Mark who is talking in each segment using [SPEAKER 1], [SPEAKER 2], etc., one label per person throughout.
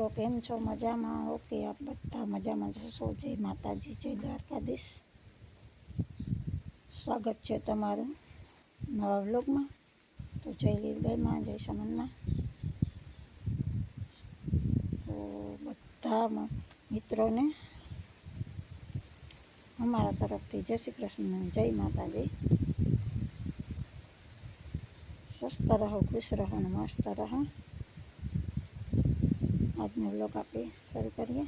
[SPEAKER 1] મિત્રો, કેમ છો? મજામાં? ઓકે, આપ બધા મજામાં જશો? જય માતાજી, જય દ્વારકાધીશ. સ્વાગત છે તમારું નવા વ્લોગમાં. તો જય લીલગાયમાં જય સમનમાં. તો બધા મિત્રોને અમારા તરફથી જય શ્રી કૃષ્ણ, જય માતાજી. સ્વસ્થ રહો, ખુશ રહો ને મસ્ત રહો. આજનો બ્લોગ આપણે શરૂ કરીએ.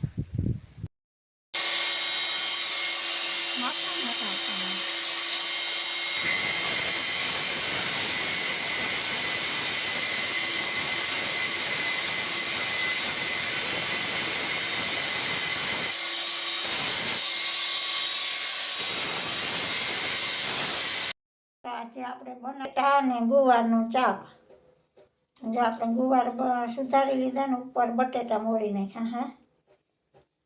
[SPEAKER 1] આજે આપણે બટાટા અને ગુવારનું ચાક જો આપણે ગુવાર સુધારી લીધા ને ઉપર બટેટા મોરી નાખ્યા, હા.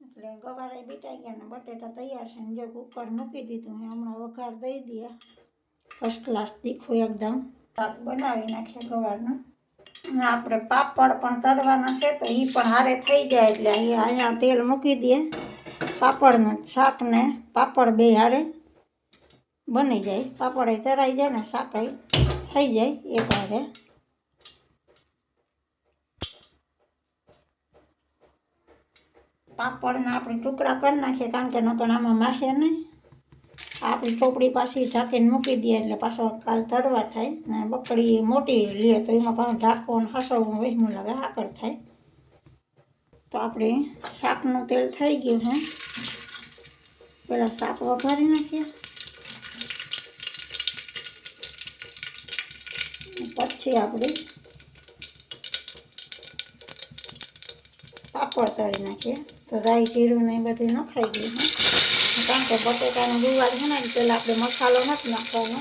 [SPEAKER 1] એટલે ગવારા બીટાઈ ગયા ને બટેટા તૈયાર છે ને જો ઉપર મૂકી દીધું હમણાં વઘાર દઈ દઈએ. ફર્સ્ટ ક્લાસ તીખું એકદમ. શાક બનાવી નાખીએ ગવારનું. આપણે પાપડ પણ તરવાના છે, તો એ પણ હારે થઈ જાય એટલે અહીંયા અહીંયા તેલ મૂકી દઈએ. પાપડનું શાકને પાપડ બે હારે બની જાય. પાપડ તરાઈ જાય ને શાક થઈ જાય એક હારે. પાપડના આપણે ટુકડા કરી નાખીએ કારણ કે નકર આમાં માહે નહીં. આપણી ચોપડી પાછી ઢાંકીને મૂકી દઈએ એટલે પાછો કાલ તરવા થાય ને બકડી મોટી લે તો એમાં પાછું ઢાંકવાનું ને હસવવું વહેમું લાગે આકળ થાય. તો આપણે શાકનું તેલ થઈ ગયું હે. પહેલાં શાક વઘારી નાખીએ. પછી આપણે પાપડ તળી નાખીએ. તો રાઈ, જીરું ને એ બધું નખાઈ ગયું કારણ કે બટેટાનું ગુવાર છે ને પહેલાં આપણે મસાલો નથી નાખવાનો.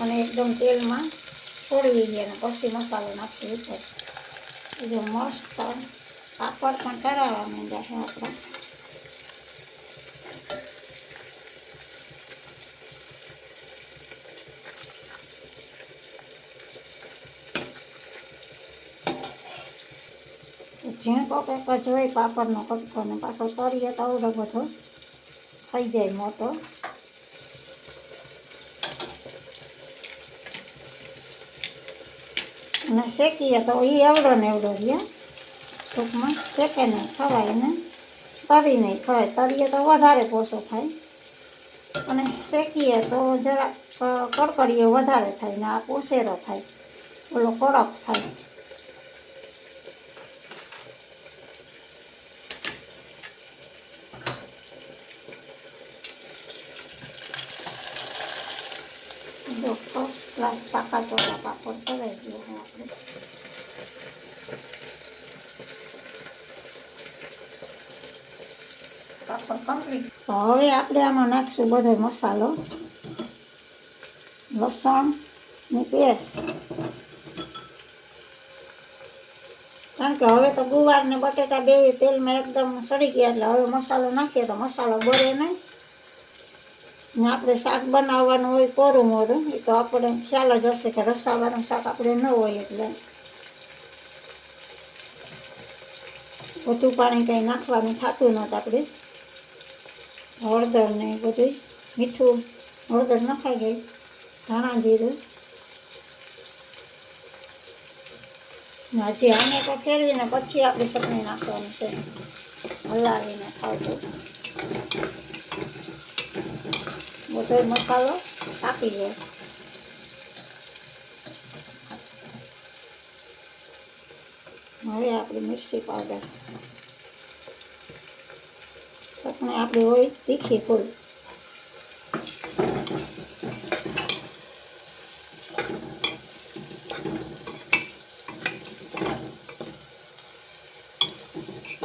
[SPEAKER 1] અને એકદમ તેલમાં છોડવી અને પછી મસાલો નાખી ઉપર. જો મસ્ત પાપડ પણ કરાવવા માંડ્યા છે આપણા. ઝીણકો કંઈક કચોય પાપડનો કટકો ને પાછો તરીએ તો આવડો બધો થઈ જાય મોટો. અને શેકીએ તો એ એવડો ને એવડો રહે. ટૂંકમાં શેકે નહીં ખવાય ને તરી નહીં ખવાય. તરીએ તો વધારે પોષો થાય. અને શેકીએ તો જરાક કડકડીઓ વધારે થાય ને આ પોસેરો થાય. ઓલો કડક થાય જો ફર્સ્ટ ક્લાસ પાકા ચોળા પાપડ કરાવી દઈએ હવે આપણે પાપડ કમ્પ્લીટ તો હવે આપણે આમાં નાખીશું બધો મસાલો લસણની પેસ્ટ કારણ કે હવે તો ગુવાર ને બટેટા બે તેલમાં એકદમ સડી ગયા એટલે હવે મસાલો નાખીએ તો મસાલો બળે નહીં ને આપણે શાક બનાવવાનું હોય કોરું મોરું એ તો આપણે ખ્યાલ જ હશે કે રસાવાળું શાક આપણે ન હોય એટલે. બધું પાણી કંઈ નાખવાનું થતું નહોતું આપણે. હળદર ને બધું મીઠું, હળદર નખાઈ ગઈ ધાણા જીરું. હજી આને તો ફેરવીને પછી આપણે ચટણી નાખવાનું છે. હલાવીને ખાવતું બધો મસાલો કાપી જાય હવે આપણી મિરચી પાવડર. ચટણી આપણી હોય તીખી ફૂલ.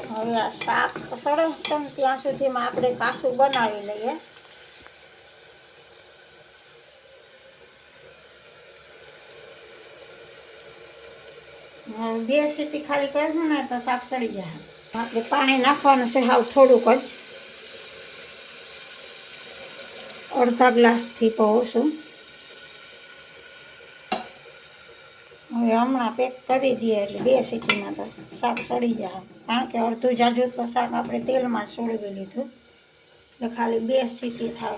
[SPEAKER 1] હવે આ શાક સળે છે ને ત્યાં સુધીમાં આપણે કાસું બનાવી લઈએ હવે બે સીટી ખાલી કરશું ને તો શાક સડી જાય આપણે પાણી નાખવાનું છે હાવ થોડુંક જ. અડધા ગ્લાસથી પહોંચું. હવે હમણાં પેક કરી દઈએ એટલે બે સીટીમાં તો શાક સડી જાય. કારણ કે અડધું જાજુ તો શાક આપણે તેલમાં સોળવી લીધું. એટલે ખાલી બે સીટી થાવ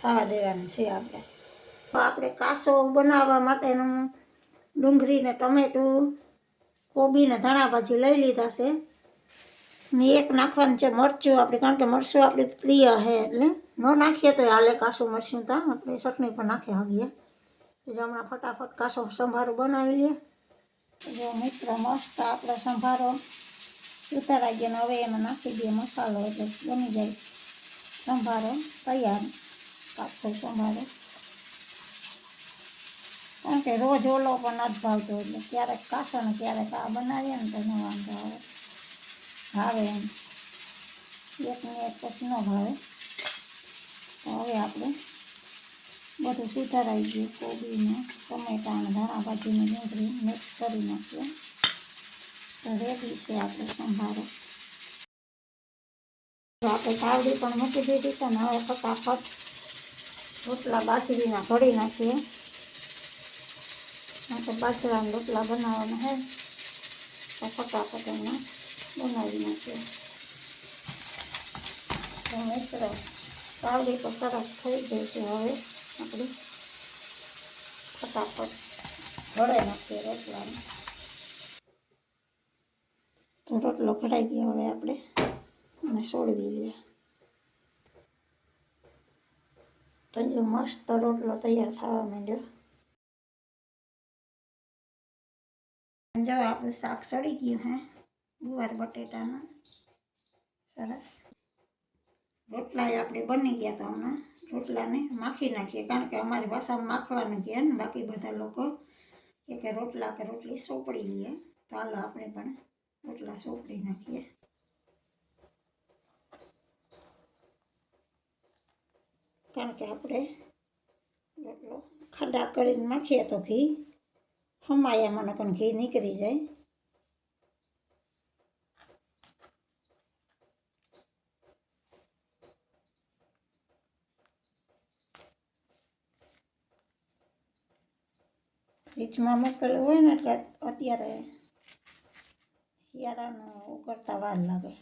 [SPEAKER 1] થવા દેવાનું છે આપણે. આપણે કાસો બનાવવા માટેનું ડુંગળી ને ટમેટું કોબી ને ધાણા ભાજી લઈ લીધા છે. ને એક નાખવાનું છે મરચું આપણે, કારણ કે મરચું આપણી પ્રિય છે એટલે ન નાખીએ તો હાલે કાસું મરચું તા, આપણે ચટણી પણ નાખી હગીએ. તો હમણાં ફટાફટ કાસો સંભારો બનાવી લઈએ જો મિત્ર મસ્ત આપણો સંભારો ઉતારાઈ ગયો હવે એમાં નાખી દઈએ મસાલો એટલે બની જાય. સંભારો તૈયાર. કાચો સંભારો. કારણ કે રોજ ઓલો પણ નથી ભાવતો એટલે ક્યારેક કાસો ને ક્યારેક આ બનાવીએ ને તો ન વાંધો આવે. ભાવે એમ. એકને એક પછી ન ભાવે. તો હવે આપણે બધું સુધારાઈ ગયું, કોબીને, ટમેટા અને ધાણા ભાજીની ડુંગળી મિક્સ કરી નાખીએ. તો રેડી છે આપણે સંભારો. તો આપણે તાવડી પણ મૂકી દીધી છે ને હવે ફટાફટ રોટલા બાજરીના ઘડી નાખીએ. આપણે બાજરાના રોટલા બનાવવાના હે તો ફટાફટ એમાં બનાવી નાખીએ તો મિત્ર તાવડી તો સરસ થઈ ગઈ છે હવે આપણે ફટાફટ ઘડાઈ નાખીએ રોટલાને તો રોટલો ઘડાઈ ગયો હવે આપણે અને છોડવી લઈએ તો જો મસ્ત રોટલો તૈયાર થવા માંડ્યો જો આપણું શાક સડી ગયું હે ગુવાર બટેટાનું સરસ રોટલા આપણે બની ગયા તો હમણાં રોટલાને માખી નાખીએ કારણ કે અમારી ભાષામાં માખવાનું કહે ને બાકી બધા લોકો કે કે રોટલા કે રોટલી સોપડી લઈએ તો હાલો આપણે પણ રોટલા સોપડી નાખીએ કારણ કે આપણે રોટલો ખાડા કરીને નાખીએ તો ઘી હમાયામાં પણ ઘી નીકળી જાય ફ્રીજમાં મૂકેલું હોય ને એટલે અત્યારે શિયાળાનું ઉકળતા વાર લાગે।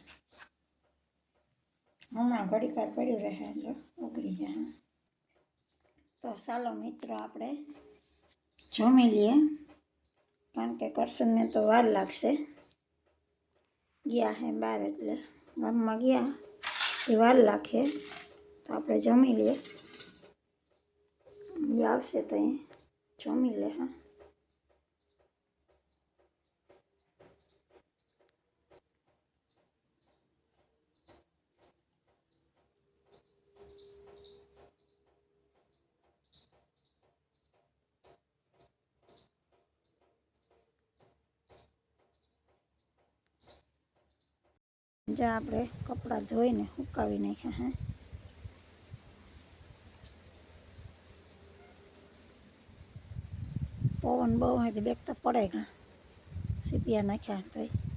[SPEAKER 1] હમણાં ઘડીક વાર પડ્યું રહે એટલે ઉકળી જાય। તો ચાલો મિત્રો આપણે જમી લઈએ। કારણ કે કરશનને તો વાર લાગશે. ગયા હે બહાર એટલે ગામમાં ગયા. એ વાર લાગે. તો આપણે જમી લઈએ. એ આવશે તો અહીં. જમી લે, હા. જો આપણે કપડાં ધોઈને સુકાવી નાખ્યા, હે. પવન બહુ હોય તો બેગ તો પડે કાં સીપિયા નાખ્યા તોય.